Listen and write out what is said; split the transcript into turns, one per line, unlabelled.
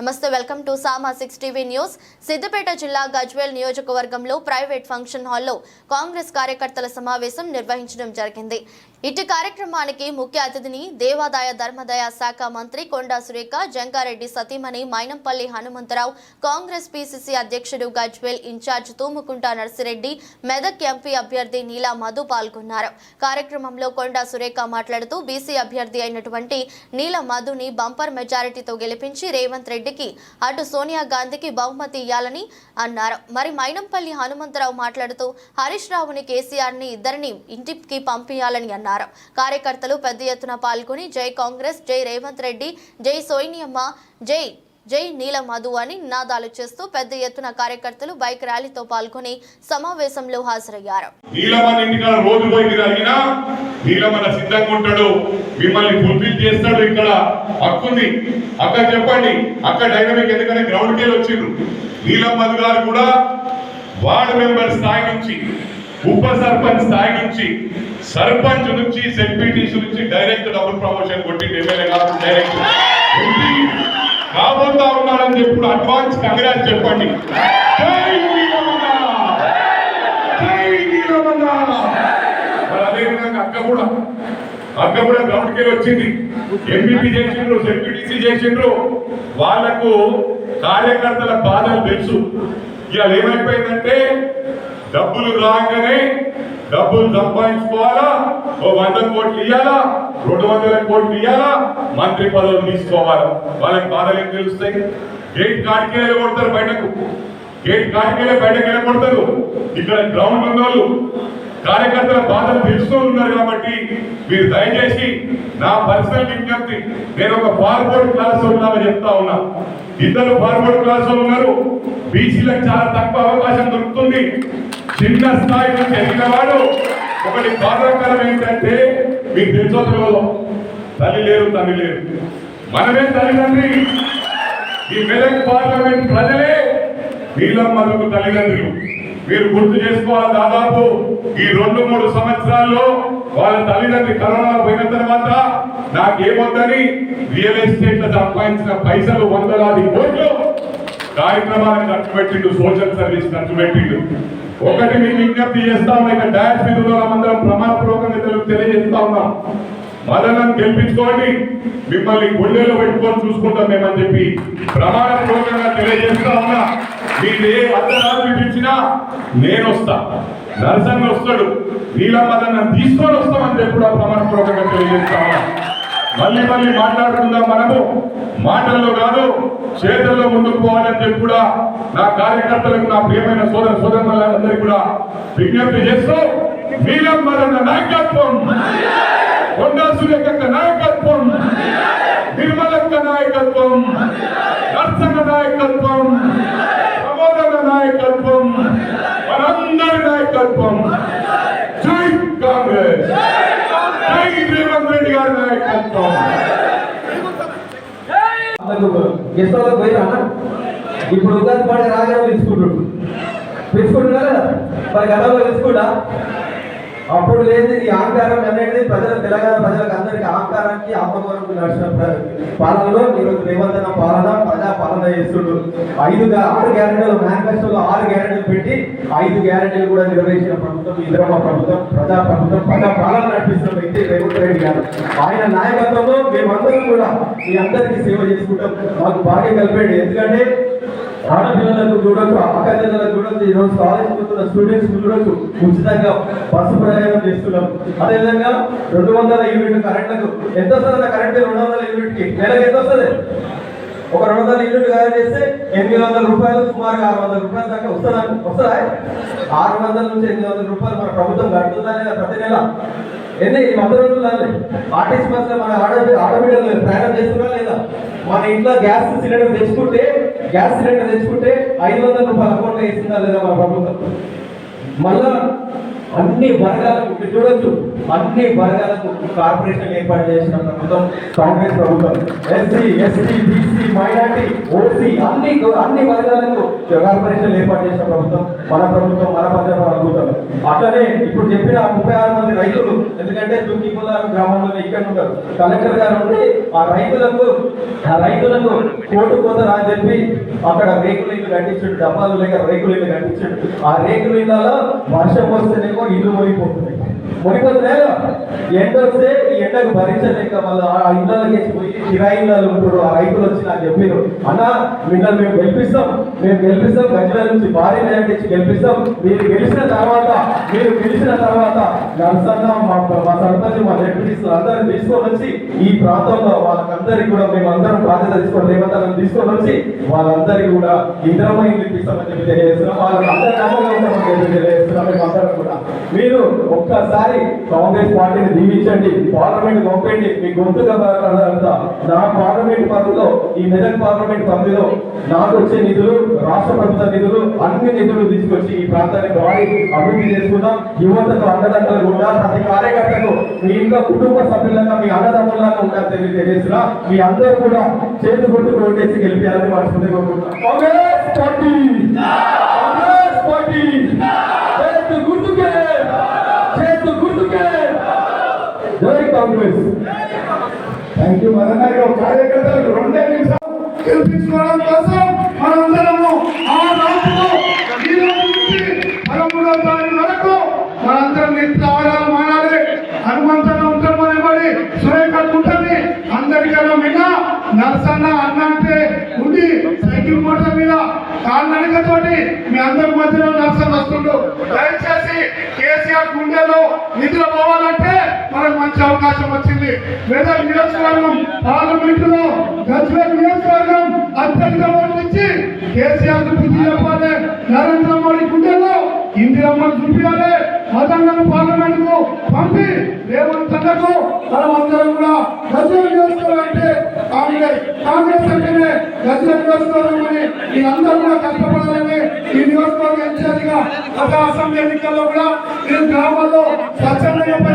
నమస్తే welcome to Sama six TV news. Siddipet జిల్లా గజ్వేల్ నియోజకవర్గంలో ప్రైవేట్ ఫంక్షన్ హాల్లో కాంగ్రెస్ కార్యకర్తల సమావేశం నిర్వహించడం జరిగింది. ఇటు కార్యక్రమానికి ముఖ్య అతిథిని దేవాదాయ ధర్మదాయ శాఖ మంత్రి కొండా సురేఖ జంగారెడ్డి సతీమణి మైనంపల్లి హనుమంతరావు కాంగ్రెస్ పిసిసి అధ్యక్షుడు గజ్వేల్ ఇన్ఛార్జ్ తూముకుంట నర్సిరెడ్డి మెదక్ ఎంపీ అభ్యర్థి నీలా మధు పాల్గొన్నారు. కార్యక్రమంలో కొండా సురేఖ మాట్లాడుతూ బీసీ అభ్యర్థి అయినటువంటి నీల మధుని బంపర్ మెజారిటీతో గెలిపించి రేవంత్ రెడ్డి రెడ్డికి అటు సోనియా గాంధీకి బహుమతి ఇవ్వాలని అన్నారు. మరి మైనంపల్లి హనుమంతరావు మాట్లాడుతూ హరీష్ రావుని కేసీఆర్ని ఇద్దరిని ఇంటికి పంపించాలని అన్నారు. కార్యకర్తలు పెద్ద ఎత్తున పాల్గొని జై కాంగ్రెస్ జై రేవంత్ రెడ్డి జై సోయినియమ్మ జై జై నీల మధు అని నినాదాలు చేస్తూ పెద్ద ఎత్తున కార్యకర్తలు బైక్ ర్యాలీతో పాల్గొని సమావేశంలో హాజరయ్యారు.
నీలమన్న మన సిద్ధంగా ఉంటాడు. మిమ్మల్ని ఫుల్ఫిల్ చేస్తాడు ఇక్కడ. హక్కుంది. అక్కడ చెప్పండి. అక్కడ డైనమిక్ ఎందుకంటే గ్రౌండ్ కేర్ వచ్చిండ్రు? మధు గారు కూడా వార్డు మెంబర్ స్థాయి నుంచి ఉప సర్పంచ్ స్థాయి నుంచి సర్పంచ్ నుంచి సెక్యూరిటీస్ నుంచి డైరెక్ట్ డబుల్ ప్రమోషన్ కొట్టి ఎమ్మెల్యే కాదు డైరెక్ట్ కాబోతా ఉన్నాడని చెప్పుడు అడ్వాన్స్ కంగ్రాట్స్ చెప్పండి. జై నీలమన్న! జై నీలమన్న! మరి అదేవిధంగా అక్క కూడా అక్క కూడా గ్రౌండ్కి వెళ్ళి వచ్చింది. ఎంపీపీ చేసిండ్రు సెక్యూరిటీ చేసిండ్రు. వాళ్ళకు కార్యకర్తల బాధలు తెలుసు. ఇవాళ ఏమైపోయిందంటే డబ్బులు రాగానే డబ్బులు సంపాదించుకోవాలా? ఓ వంద కోట్లు ఇవ్వాలా రెండు వందల కోట్లు ఇవ్వాలా మంత్రి పదవులు తీసుకోవాలా? వాళ్ళకి బాధలు ఏం తెలుస్తాయి? గేట్ కాడికి వెళ్ళి కొడతారు బయటకు. గేట్ కాడికెళ్ళి బయటకు వెళ్ళగొడతారు ఇక్కడ గ్రౌండ్ ఉన్న వాళ్ళు కార్యకర్తల బాధలు తెలుస్తూ ఉన్నారు కాబట్టి మీరు దయచేసి నా పర్సనల్ విజ్ఞప్తి నేను ఒక ఫార్వర్డ్ క్లాస్ ఉన్నామని చెప్తా ఉన్నా. ఇద్దరు ఫార్వర్డ్ క్లాస్ ఉన్నారు. బీసీలకు చాలా తక్కువ అవకాశం దొరుకుతుంది. చిన్న స్థాయి నుంచి ఎదిగిన వాడు ఒకటి బాధాకరం ఏంటంటే మీకు తెలుసో తల్లి లేరు తల్లి లేరు. మనమే తల్లిదండ్రి. ఈ మెదక్ పార్లమెంట్ ప్రజలే మనకు తల్లిదండ్రులు. మీరు గుర్తు చేసుకోవాలి దాదాపు ఈ రెండు మూడు సంవత్సరాల్లో వాళ్ళ తల్లిదండ్రి కరోనా పోయిన తర్వాత నాకేమొద్దని రియల్ ఎస్టేట్ సంపాదించిన పైసలు వందలాది కోట్లు కార్యక్రమాలను ఖర్చు పెట్టిండు సోషల్ సర్వీస్ ఖర్చు పెట్టిండు. ఒకటి మేము విజ్ఞప్తి చేస్తా ఉన్నా ఇక డయాస్ మందరం అందరం ప్రమాదపూర్వకంగా తెలుగు తెలియజేస్తా ఉన్నాం. మదనం గెలిపించుకోండి మిమ్మల్ని గుండెలో పెట్టుకొని చూసుకుంటాం మేమని చెప్పి ప్రమాణపూర్వకంగా తెలియజేస్తా ఉన్నా. మీరు ఏ అర్ధరాత్రి పిలిపించినా నేను వస్తా. నరసంగా వస్తాడు. నీలమ్మదన్న తీసుకొని వస్తామని ఎప్పుడు కూడా ప్రమాణపూర్వకంగా తెలియజేస్తా మళ్ళీ మళ్ళీ మాట్లాడుకుందాం మనము. మాటల్లో కాదు చేతల్లో ముందుకు పోవాలని చెప్పి కూడా నా కార్యకర్తలకు నా ప్రియమైన సోదర సోదరులందరికీ కూడా విజ్ఞప్తి చేస్తూ నీలం మరణ నాయకత్వం కొండా సురేఖ నాయకత్వం నిర్మలక్క నాయకత్వం నర్సన్న నాయకత్వం ప్రమోదన నాయకత్వం మనందరి నాయకత్వం జై కాంగ్రెస్ జై రేవంత్ రెడ్డి గారి నాయకత్వం
గెస్ట్ పోయినా ఇప్పుడు ఉగాది పండుగ రాగానే పిలుచుకుంటుండ్రు పిలుచుకుంటున్నా కదా మరి గతంలో పిలుచుకుంటా అప్పుడు లేదు ఈ ఆకారం అనేది ప్రజల తెలంగాణ ప్రజలకు అందరికీ ఆంకారానికి ఆత్మగౌరవం నడిచిన పాలనలో ఈరోజు రేవంతన పాలన ప్రజా పాలన చేస్తుండ్రు ఐదు ఆరు గ్యారెంటీలు మేనిఫెస్టో ఆరు గ్యారెంటీలు పెట్టి ఐదు గ్యారెంటీలు కూడా నిర్వహించిన ప్రభుత్వం ఇంద్రమ్మ ప్రభుత్వం ప్రజా ప్రభుత్వం ప్రజా పాలన నడిపిస్తున్న వ్యక్తి రేవంత్ రెడ్డి గారు. ఆయన నాయకత్వంలో మేమందరం కూడా మీ అందరికీ సేవ చేసుకుంటాం. మాకు భాగ్యం కలిపండి. ఎందుకంటే ఆడపిల్లలకు చూడొచ్చు అక్కచెల్లెలకు చూడొచ్చు ఈరోజు కాలేజ్ పోతున్న స్టూడెంట్స్ చూడొచ్చు. ఉచితంగా బస్సు ప్రయాణం చేస్తున్నాం. అదేవిధంగా రెండు వందల యూనిట్ కరెంట్లకు ఎంత వస్తుంది కరెంట్? రెండు వందల యూనిట్కి నెలకు ఎంత వస్తుంది? ఒక రెండు వందల ఇల్లు తయారు చేస్తే ఎనిమిది వందల రూపాయలు సుమారుగా ఆరు వందల రూపాయల దాకా వస్తుందా? వస్తుందా? ఆరు వందల నుంచి ఎనిమిది వందల రూపాయలు మన ప్రభుత్వం కడుతుందా లేదా ప్రతి నెల? ఎన్ని ఈ వంద రోజులు ఆర్టీసీ బస్సులో మన ఆడ ఆడబిడ్డలు ప్రయాణం చేస్తున్నా లేదా? మన ఇంట్లో గ్యాస్ సిలిండర్ తెచ్చుకుంటే గ్యాస్ సిలిండర్ తెచ్చుకుంటే ఐదు వందల రూపాయల అకౌంట్లో వేస్తుందా లేదా మన ప్రభుత్వం? మళ్ళా అన్ని వర్గాలకు చూడొచ్చు. అన్ని వర్గాలకు కార్పొరేషన్ ఏర్పాటు చేసిన ప్రభుత్వం కాంగ్రెస్ ప్రభుత్వం SC ST BC minority OC అన్ని అన్ని వర్గాలకు కార్పొరేషన్ ఏర్పాటు చేసిన ప్రభుత్వం మన ప్రభుత్వం మన పంజాబ్ ప్రభుత్వం. అట్లనే ఇప్పుడు చెప్పిన ముప్పై ఆరు మంది రైతులు ఎందుకంటే దుక్కిపుల్లారం గ్రామంలో ఇక్కడ ఉంటారు. కలెక్టర్ గారు ఉండి ఆ రైతులకు ఆ రైతులకు కోటు కోతరా అని చెప్పి అక్కడ రేకులు ఇల్లు కట్టించాడు డబ్బాలు లేక రేకులు ఇల్లు కట్టించాడు. ఆ రేకులు ఇళ్ళలో వర్షం వస్తేనేమో ఇల్లు మునిగిపోతున్నాయి. మునిగిపోతున్నాయో ఎండ వస్తే ఈ ఎండకు భరించలేక మళ్ళీ ఆ ఇళ్ళకి పోయి కిరాయి ఇళ్ళలో ఉంటారు ఆ రైతులు వచ్చి నాకు చెప్పారు అన్న మిమ్మల్ని మేము గెలిపిస్తాం. మేము గెలిపిస్తాం. గజ్వేల్ నుంచి భారీ మెజార్టీ గెలిపిస్తాం. మీరు గెలిచిన తర్వాత మీరు గెలిచిన తర్వాత నర్సన్న మా మా సర్పంచ్ మా డెప్యూటీస్ అందరిని తీసుకొని వచ్చి ఈ ప్రాంతంలో వాళ్ళకందరికీ కూడా మేము అందరం బాధ్యత తీసుకొని రేవంతరం తీసుకొని వచ్చి వాళ్ళందరికీ కూడా ఇంద్రమైన ఇల్లు ఇప్పిస్తామని చెప్పి తెలియజేస్తున్నాం. వాళ్ళకి అందరి నమ్మకం ఉంటామని చెప్పి తెలియజేస్తున్నాం మేము అందరం కూడా మీరు ఒక్కసారి కాంగ్రెస్ పార్టీని దీవించండి పార్లమెంట్ పంపండి మీ గొంతుగా నా పార్లమెంట్ పరిధిలో ఈ మెదక్ పార్లమెంట్ పరిధిలో నాకు వచ్చే నిధులు రాష్ట్ర ప్రభుత్వ నిధులు అన్ని నిధులు తీసుకొచ్చి ఈ ప్రాంతాన్ని బాడీ అభివృద్ధి చేసుకుందాం. యువతకు అండదండలు కూడా ప్రతి కార్యకర్తకు మీ ఇంకా కుటుంబ సభ్యులంగా మీ అన్నదమ్ములాగా ఉండాలని తెలియ తెలియజేస్తున్నా. మీ అందరూ కూడా చేతి గుర్తుకు ఓటేసి గెలిపించాలని మనస్ఫూర్తిగా కోరుకుంటున్నాం. కాంగ్రెస్ పార్టీ కాంగ్రెస్ పార్టీ చేతి గుర్తుకే చేతి గుర్తుకే జై
థ్యాంక్ యూ మదన్ గారి కార్యకర్తలకు రెండే నిమిషాలు గెలిపించుకోవడం కోసం మనందరము ఆ రాజుకు ఈ రోజు నుంచి పదమూడవ తారీఖు వరకు మనందరం నిత్య ఆరాలు మానాలి. హనుమంతన్న ఉంటాం అనేబడి సురేఖ ఉంటుంది అందరికన్నా మిన్న. నర్సన్న అన్న అంటే ఉండి సైకిల్ మోటార్ మీద కాళ్ళనకతోటి మీ అందరి మధ్యలో నర్సన్న వస్తుండు. దయచేసి కేసీఆర్ గుండెలో నిద్రపోవాలంటే మనకు మంచి అవకాశం వచ్చింది. లేదా నియోజకవర్గం పార్లమెంట్లో గజ్వేల్ నియోజకవర్గం అత్యధిక ఓట్లు ఇచ్చి కేసీఆర్ బుద్ధి చెప్పాలి. నరేంద్ర మోడీ గుండెలో ఇందిరమ్మను చూపించాలి మతంగను పార్లమెంట్కు పంపి రేవంత్ అన్నకు మనం అందరం కూడా గజ్వేల్ నియోజకవర్గం అంటే కాంగ్రెస్ కాంగ్రెస్ అంటేనే గజ్వేల్ నియోజకవర్గం అని ఈ అందరూ కూడా కష్టపడాలని ఈ నియోజకవర్గం ఇన్ఛార్జిగా గత అసెంబ్లీ ఎన్నికల్లో కూడా నేను గ్రామాల్లో స్వచ్ఛందంగా